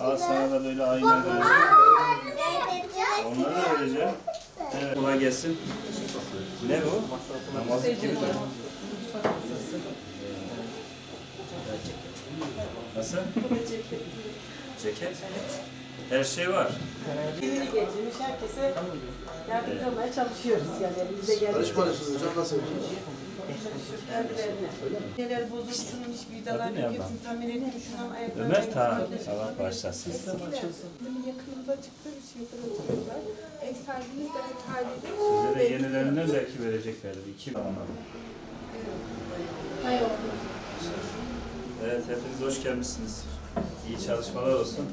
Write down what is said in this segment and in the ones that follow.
Al sana da böyle ayna vereceğim. Onları da vereceğim. Evet. Kolay gelsin. Ne bu? Namazlık gibi. Nasıl? Ceket. Her şey var. Birini getirmiş herkese yardımcı olmaya çalışıyoruz yani elimize geldiği Çalışmalısınız hocam nasıl? kendilerine. Neler bozuk, şunun hiç vidalar Adı ne yok, ablam? hepsini tamir ayaklarını... Ömer ta Allah bağışlasın. Bizim yakınımıza çıktı bir şeydir oturuyorlar. Ev sahibimiz de hep halinde. Size de yenilerinden belki vereceklerdir. İki anladım. Evet hepiniz hoş gelmişsiniz. İyi çalışmalar olsun.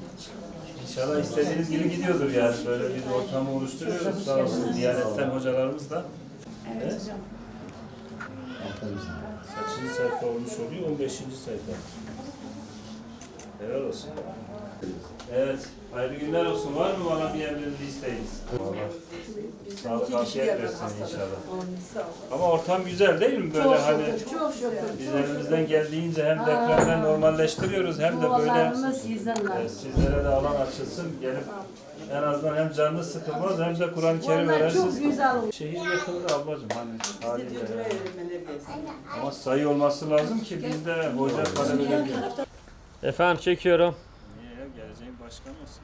İnşallah istediğiniz gibi gidiyordur yani. Böyle bir ortamı oluşturuyoruz. Sağ olsun Diyanet'ten hocalarımız da. Evet hocam. Kaçıncı sayfa olmuş oluyor? 15. sayfa. Helal olsun. Evet, hayırlı günler olsun. Var mı bana bir emriniz, isteğiniz? Vallahi. Sağlık, afiyet versin inşallah. Ama ortam güzel değil mi? Böyle hani Çok şükür. biz elimizden geldiğince hem depremden normalleştiriyoruz hem de böyle Dualarımız e, sizlere de alan açılsın. Gelip en azından hem canlı sıkılmaz hem de Kur'an-ı Kerim Onlar çok öğrensiniz. güzel oldu. Şehir yakında ablacığım hani haliyle yani. Ama sayı olması lazım ki biz de hoca talebeler. Efendim çekiyorum. Niye ya? Geleceğin başkanı olsun.